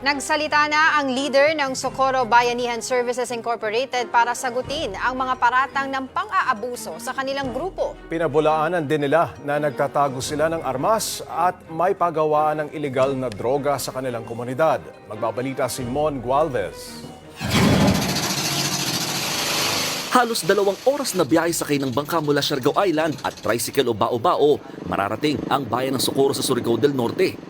Nagsalita na ang leader ng Socorro Bayanihan Services Incorporated para sagutin ang mga paratang ng pang-aabuso sa kanilang grupo. Pinabulaanan din nila na nagtatago sila ng armas at may pagawaan ng ilegal na droga sa kanilang komunidad. Magbabalita si Mon Gualvez. Halos dalawang oras na biyahe sakay ng bangka mula Siargao Island at tricycle o bao-bao, mararating ang bayan ng Socorro sa Surigao del Norte.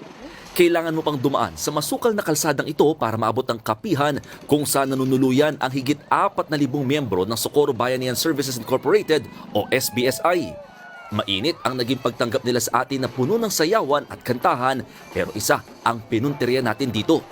Kailangan mo pang dumaan sa masukal na kalsadang ito para maabot ang kapihan kung saan nanunuluyan ang higit 4,000 miyembro ng Socorro Bayanihan Services Incorporated o SBSI. Mainit ang naging pagtanggap nila sa atin na puno ng sayawan at kantahan pero isa ang pinunteriya natin dito.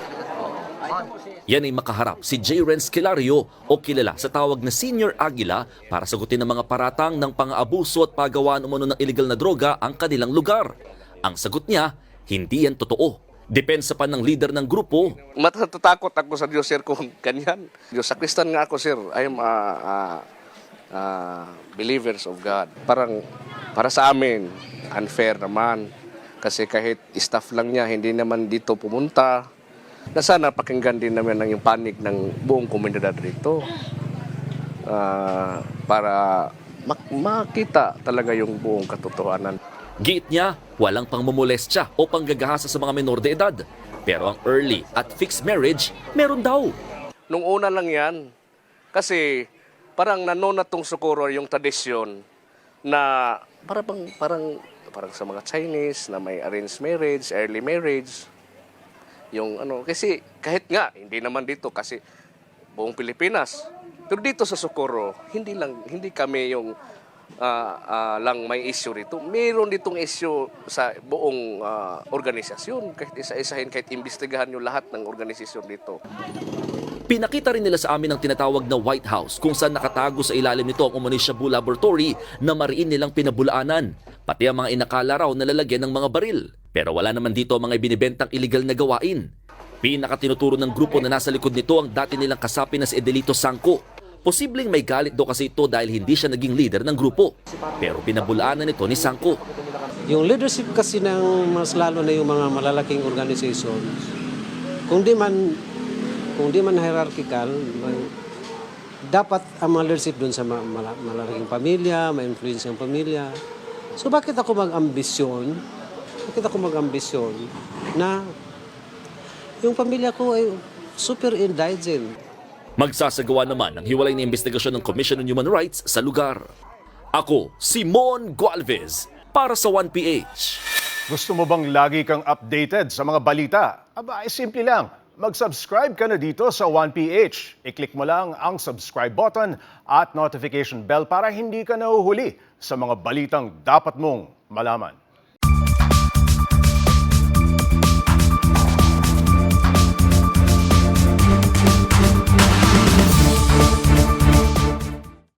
Yan ay makaharap si J. Renz Kilario o kilala sa tawag na Senior Aguila para sagutin ang mga paratang ng pang-aabuso at pagawaan umano ng illegal na droga ang kanilang lugar. Ang sagot niya, hindi yan totoo. Depensa pa ng leader ng grupo, Matatakot ako sa Diyos, sir, kung ganyan. Diyos, sakristan nga ako, sir. I am a, a, a believers of God. Parang, para sa amin, unfair naman. Kasi kahit staff lang niya, hindi naman dito pumunta. Na sana pakinggan din naman ng yung panig ng buong komunidad rito. Ah, para mak- makita talaga yung buong katotohanan. Giit niya walang pangmumolestya o panggagahasa sa mga menor de edad. Pero ang early at fixed marriage, meron daw. Nung una lang yan, kasi parang nanona tong sukuro yung tradisyon na para bang, parang, parang sa mga Chinese na may arranged marriage, early marriage. Yung ano, kasi kahit nga, hindi naman dito kasi buong Pilipinas. Pero dito sa Socorro, hindi lang hindi kami yung ah, ah, lang may issue rito. Meron ditong issue sa buong ah, organisasyon. Kahit isa-isahin, kahit imbestigahan nyo lahat ng organisasyon dito. Pinakita rin nila sa amin ang tinatawag na White House kung saan nakatago sa ilalim nito ang Umani Shabu Laboratory na mariin nilang pinabulaanan. Pati ang mga inakala raw na lalagyan ng mga baril. Pero wala naman dito ang mga binibentang illegal na gawain. Pinakatinuturo ng grupo na nasa likod nito ang dati nilang kasapi na si Edelito Sangko. Posibleng may galit daw kasi ito dahil hindi siya naging leader ng grupo. Pero pinabulaanan nito ni Sangko. Yung leadership kasi ng mas lalo na yung mga malalaking organizations, kung di man kung di man hierarchical, dapat ang mga leadership doon sa ma- mala- malalaking pamilya, may influence ng pamilya. So bakit ako mag-ambisyon? Bakit ako mag-ambisyon na yung pamilya ko ay super indigent? Magsasagawa naman ng hiwalay na investigasyon ng Commission on Human Rights sa lugar. Ako, Simon Gualvez, para sa 1PH. Gusto mo bang lagi kang updated sa mga balita? Aba, ay simple lang. Mag-subscribe ka na dito sa 1PH. I-click mo lang ang subscribe button at notification bell para hindi ka nahuhuli sa mga balitang dapat mong malaman.